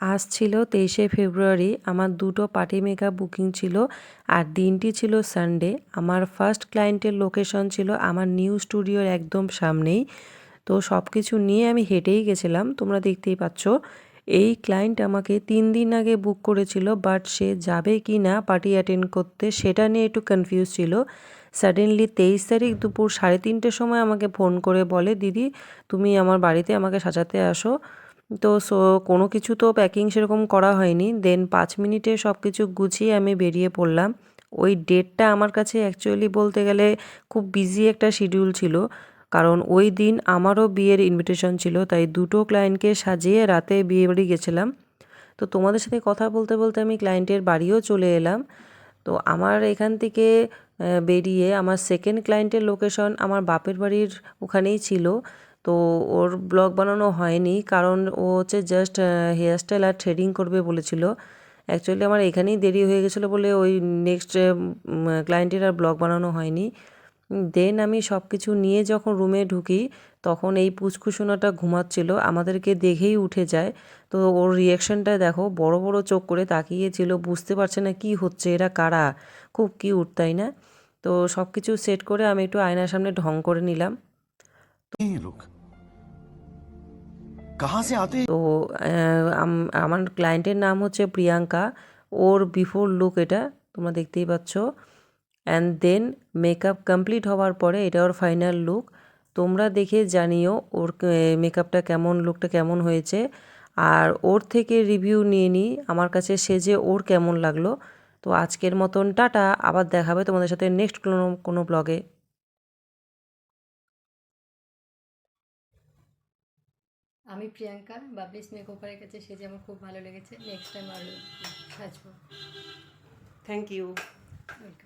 আজ ছিল তেইশে ফেব্রুয়ারি, আমার দুটো পার্টি মেকআপ বুকিং ছিল আর দিনটি ছিল সানডে। আমার ফার্স্ট ক্লায়েন্টের লোকেশন ছিল আমার নিউ স্টুডিওর একদম সামনেই। তো সব কিছু নিয়ে আমি হেঁটেই গেছিলাম, তোমরা দেখতেই পাচ্ছ। এই ক্লায়েন্ট আমাকে তিন দিন আগে বুক করেছিল, বাট সে যাবে কি না পার্টি অ্যাটেন্ড করতে সেটা নিয়ে একটু কনফিউজ ছিল। সাডেনলি তেইশ তারিখ দুপুর সাড়ে তিনটের সময় আমাকে ফোন করে বলে, দিদি, তুমি আমার বাড়িতে আমাকে সাজাতে আসো। তো সো কোনো কিছু তো প্যাকিং সেরকম করা হয়নি। দেন পাঁচ মিনিটে সব কিছু গুছিয়ে আমি বেরিয়ে পড়লাম। ওই ডেটটা আমার কাছে অ্যাকচুয়ালি বলতে গেলে খুব বিজি একটা শিডিউল ছিল। কারণ ওই দিন আমারও বিয়ের ইনভিটেশন ছিল, তাই দুটো ক্লায়েন্টকে সাজিয়ে রাতে বিয়ে বাড়ি গেছিলাম। তো তোমাদের সাথে কথা বলতে বলতে আমি ক্লায়েন্টের বাড়িও চলে এলাম। তো আমার এখান থেকে বেরিয়ে আমার সেকেন্ড ক্লায়েন্টের লোকেশন আমার বাপের বাড়ির ওখানেই ছিল। তো ওর ব্লগ বানানো হয়নি, কারণ ও হচ্ছে জাস্ট হেয়ার স্টাইল আর থ্রেডিং করবে বলেছিল। অ্যাকচুয়ালি আমার এখানেই দেরি হয়ে গেছিল বলে ওই নেক্সট ক্লায়েন্টের আর ব্লগ বানানো হয়নি। দেন আমি সব কিছু নিয়ে যখন রুমে ঢুকি, তখন এই পুচকুসোনাটা ঘুমাচ্ছিল, আমাদেরকে দেখেই উঠে যায়। তো ওর রিয়াকশানটা দেখো, বড় বড় চোখ করে তাকিয়েছিল, বুঝতে পারছে না কি হচ্ছে, এরা কারা? খুব কিউট তাই না? তো সব কিছু সেট করে আমি একটু আয়নার সামনে ঢং করে নিলাম। তো আমার ক্লায়েন্টের নাম হচ্ছে প্রিয়াঙ্কা ওর বিফোর লুক এটা, তোমরা দেখতেই পাচ্ছ। অ্যান্ড দেন মেকআপ কমপ্লিট হওয়ার পরে এটা ওর ফাইনাল লুক তোমরা দেখে জানিও ওর মেকআপটা কেমন লুকটা কেমন হয়েছে। আর ওর থেকে রিভিউ নিয়ে নিই আমার কাছে সেজে ওর কেমন লাগল। তো আজকের মতন টাটা। আবার দেখাবে তোমাদের সাথে নেক্সট কোনো কোনো ব্লগে আমি প্রিয়াঙ্কা বাবলিস মেকওভারের কাছে সেজে আমার খুব ভালো লেগেছে। নেক্সট টাইম আরও সাজবো। Thank you welcome